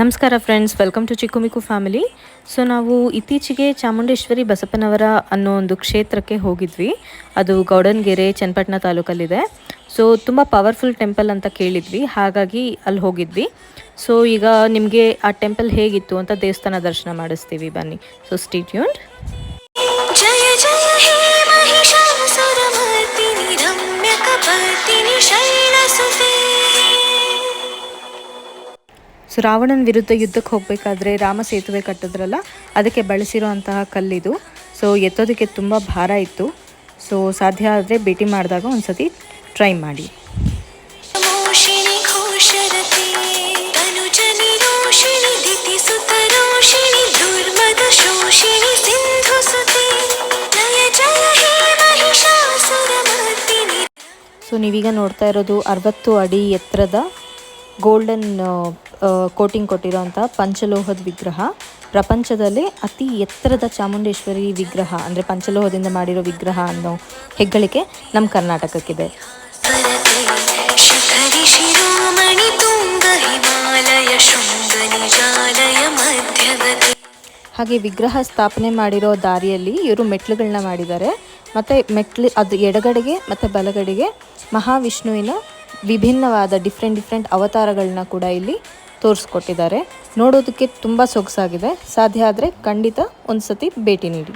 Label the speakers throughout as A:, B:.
A: ನಮಸ್ಕಾರ friends welcome to Chikkumiku family so ನಾವು ಇತ್ತೀಚೆಗೆ ಚಾಮುಂಡೇಶ್ವರಿ ಬಸಪ್ಪನವರ ಅನ್ನೋ ಒಂದು ಕ್ಷೇತ್ರಕ್ಕೆ ಹೋಗಿದ್ವಿ. ಅದು ಗೌಡನ್ಗೆರೆ, ಚನ್ನಪಟ್ಟಣ ತಾಲೂಕಲ್ಲಿದೆ. ಸೊ ತುಂಬ ಪವರ್ಫುಲ್ ಟೆಂಪಲ್ ಅಂತ ಕೇಳಿದ್ವಿ. ಹಾಗಾಗಿ ಅಲ್ಲಿ ಹೋಗಿದ್ವಿ. ಸೊ ಈಗ ನಿಮಗೆ ಆ ಟೆಂಪಲ್ ಹೇಗಿತ್ತು ಅಂತ ದೇವಸ್ಥಾನ ದರ್ಶನ ಮಾಡಿಸ್ತೀವಿ. ಬನ್ನಿ. ಸೊ ಸ್ಟೇಟ್ಯೂನ್ ಸೊ ರಾವಣನ ವಿರುದ್ಧ ಯುದ್ಧಕ್ಕೆ ಹೋಗಬೇಕಾದ್ರೆ ರಾಮ ಸೇತುವೆ ಕಟ್ಟಿದ್ರಲ್ಲ ಅದಕ್ಕೆ ಬಳಸಿರುವಂತಹ ಕಲ್ಲಿದು. ಸೊ ಎತ್ತೋದಕ್ಕೆ ತುಂಬ ಭಾರ ಇತ್ತು. ಸೊ ಸಾಧ್ಯ ಆದರೆ ಭೇಟಿ ಮಾಡಿದಾಗ ಒಂದಸತಿ ಟ್ರೈ ಮಾಡಿ. ಸೊ ನೀವೀಗ ನೋಡ್ತಾ ಇರೋದು ಅರವತ್ತು ಅಡಿ ಎತ್ತರದ ಗೋಲ್ಡನ್ ಕೋಟಿಂಗ್ ಕೊಟ್ಟಿರೋಂಥ ಪಂಚಲೋಹದ ವಿಗ್ರಹ. ಪ್ರಪಂಚದಲ್ಲಿ ಅತಿ ಎತ್ತರದ ಚಾಮುಂಡೇಶ್ವರಿ ವಿಗ್ರಹ, ಅಂದರೆ ಪಂಚಲೋಹದಿಂದ ಮಾಡಿರೋ ವಿಗ್ರಹ ಅನ್ನೋ ಹೆಗ್ಗಳಿಕೆ ನಮ್ಮ ಕರ್ನಾಟಕಕ್ಕಿದೆ. ಹಾಗೆ ವಿಗ್ರಹ ಸ್ಥಾಪನೆ ಮಾಡಿರೋ ದಾರಿಯಲ್ಲಿ ಇವರು ಮೆಟ್ಲುಗಳನ್ನ ಮಾಡಿದ್ದಾರೆ. ಮತ್ತು ಮೆಟ್ಲು ಅದು ಎಡಗಡೆಗೆ ಮತ್ತು ಬಲಗಡೆಗೆ ಮಹಾವಿಷ್ಣುವಿನ ವಿಭಿನ್ನವಾದ ಡಿಫ್ರೆಂಟ್ ಡಿಫ್ರೆಂಟ್ ಅವತಾರಗಳನ್ನ ಕೂಡ ಇಲ್ಲಿ ತೋರಿಸ್ಕೊಟ್ಟಿದ್ದಾರೆ. ನೋಡೋದಕ್ಕೆ ತುಂಬ ಸೊಗಸಾಗಿದೆ. ಸಾಧ್ಯ ಆದರೆ ಖಂಡಿತ ಒಂದು ಸತಿ ಭೇಟಿ ನೀಡಿ.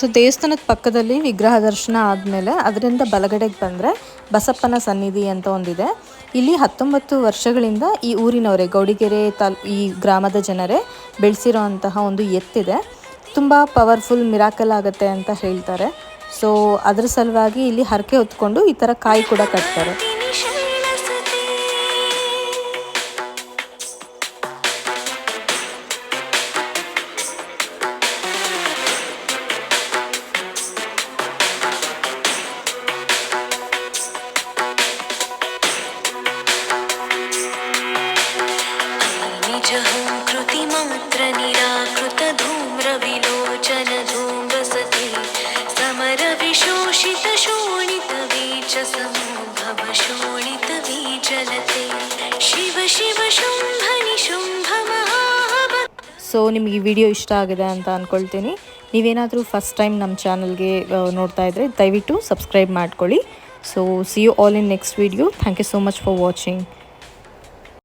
A: ಸೊ ದೇವಸ್ಥಾನದ ಪಕ್ಕದಲ್ಲಿ ವಿಗ್ರಹ ದರ್ಶನ ಆದಮೇಲೆ ಅದರಿಂದ ಬಲಗಡೆಗೆ ಬಂದರೆ ಬಸಪ್ಪನ ಸನ್ನಿಧಿ ಅಂತ ಒಂದಿದೆ. ಇಲ್ಲಿ ಹತ್ತೊಂಬತ್ತು ವರ್ಷಗಳಿಂದ ಈ ಊರಿನವರೇ, ಗೌಡಿಗೆರೆ ತಾಲ್, ಈ ಗ್ರಾಮದ ಜನರೇ ಬೆಳೆಸಿರೋ ಅಂತಹ ಒಂದು ಎತ್ತಿದೆ. ತುಂಬ ಪವರ್ಫುಲ್ ಮಿರಾಕಲ್ ಆಗುತ್ತೆ ಅಂತ ಹೇಳ್ತಾರೆ. ಸೊ ಅದರ ಸಲುವಾಗಿ ಇಲ್ಲಿ ಹರಕೆ ಹೊತ್ಕೊಂಡು ಈ ಥರ ಕಾಯಿ ಕೂಡ ಕಟ್ತಾರೆ.
B: निजहं कृतिमात्र निराकृत धूम्रविलोचन धूम्रसते समरविशोषित शोणित वीच समूभव शोणित वीचलते शिव शिव शुम्भनि शुम्भ महाहव
A: ಸೊ ನಿಮಗೆ ಈ ವಿಡಿಯೋ ಇಷ್ಟ ಆಗಿದೆ ಅಂತ ಅಂದ್ಕೊಳ್ತೀನಿ ನೀವೇನಾದರೂ ಫಸ್ಟ್ ಟೈಮ್ ನಮ್ಮ ಚಾನಲ್ಗೆ ನೋಡ್ತಾ ಇದ್ದರೆ ದಯವಿಟ್ಟು ಸಬ್ಸ್ಕ್ರೈಬ್ ಮಾಡ್ಕೊಳ್ಳಿ so see you all in next video thank you so much for watching